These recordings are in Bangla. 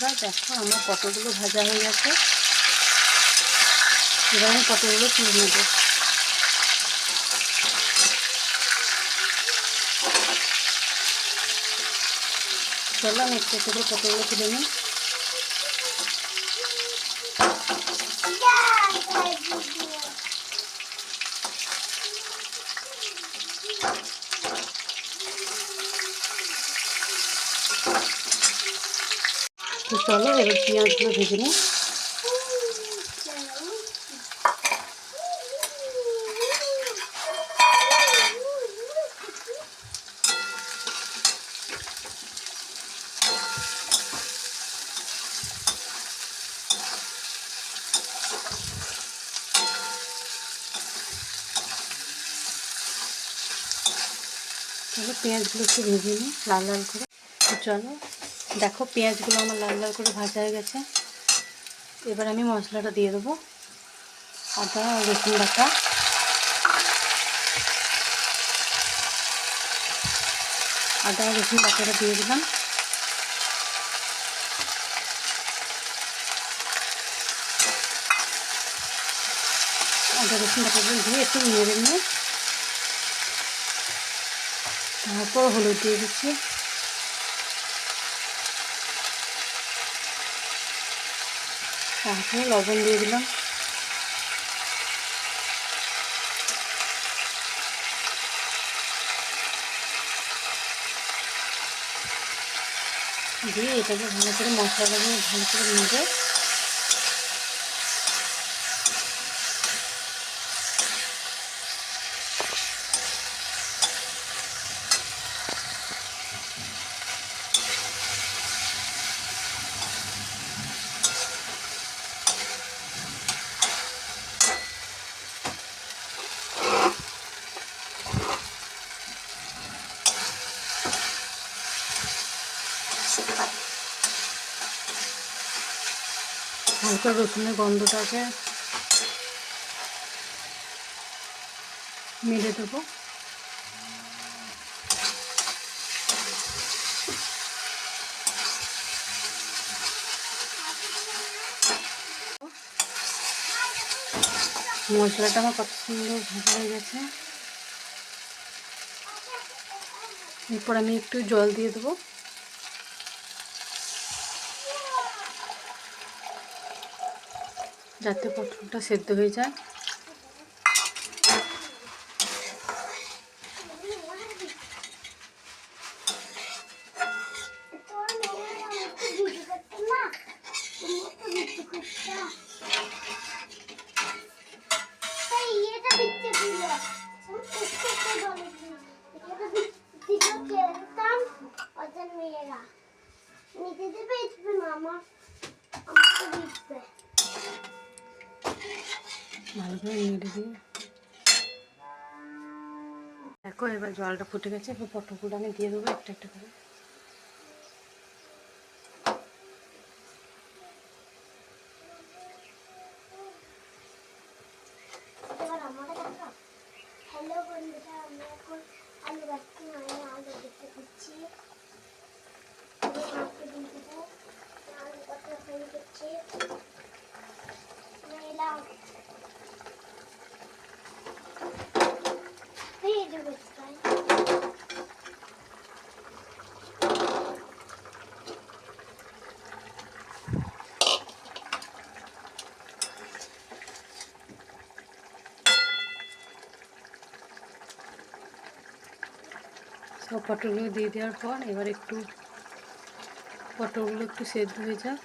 বন্ধুরা দেখো আমার পটলগুলো ভাজা হয়ে গেছে। এবার আমি পটলগুলো তুলে নেব। চলো আমি একটু একটু করে পটলগুলো তুলে নিই। তো চলো, এবার পেঁয়াজগুলো ভেজে নিই। চলো পেঁয়াজগুলো একটু ভেজে নিই, লাল লাল করে। চলো দেখো, পেঁয়াজগুলো আমার লাল লাল করে ভাজা হয়ে গেছে। এবার আমি মশলাটা দিয়ে দেবো। আদা, রসুন বাটা। আদা, রসুন বাটাটা দিয়ে দিলাম। আদা, রসুন বাটাগুলো দিয়ে একটু নেড়ে নিয়ে তারপর হলুদ দিয়ে দিচ্ছি। তারপরে লবণ দিয়ে দিলাম। দিয়ে এটাকে ভালো করে মশলাটা দিয়ে ভালো করে নেবে হালকা রসুনের গন্ধটাকে মেরে দেবো। মশলাটা আমার কত সুন্দর ভাজা হয়ে গেছে। এরপর আমি একটু জল দিয়ে দেবো। যাতে পটলটা সেদ্ধ হয়ে যায়। দেবে ইসবে মামা আমাকে দিচ্ছে ভালো করে নেড়ে দিয়ে। দেখো, এবার জলটা ফুটে গেছে, এবার পটলগুলো আমি দিয়ে দেবো একটা একটা করে এবার আমাকে দেখো হ্যালো বন্ধুরা আমি এখন আলু কাটতে মানে আলু দেখতে দিচ্ছি আলু কাটতে দিয়ে দেবো আলু কাটতে হয়ে গেছে আমি এলাম হয়ে যাবে তাই সব পটলগুলো দিয়ে দেওয়ার পর এবার একটু পটলগুলো একটু সেদ্ধ হয়ে যাক।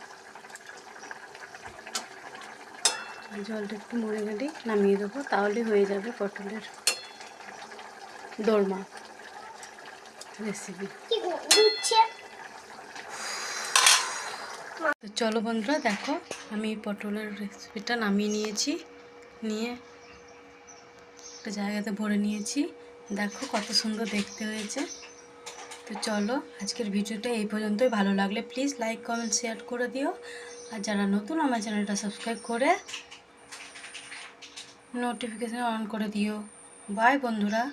জলটা একটু মরে গেলেই নামিয়ে দেবো তাহলে হয়ে যাবে পটলের দোরমা রেসিপি তো চলো বন্ধুরা দেখো আমি পটলের রেসিপিটা নামিয়ে নিয়েছি নিয়ে একটা জায়গাতে ভরে নিয়েছি। দেখো কত সুন্দর দেখতে হয়েছে। তো চলো, আজকের ভিডিওটা এই পর্যন্তই। ভালো লাগলে প্লিজ লাইক কমেন্ট শেয়ার করে দিও। আর যারা নতুন আমার চ্যানেলটা সাবস্ক্রাইব করে নোটিফিকেশান অন করে দিও। বাই বন্ধুরা।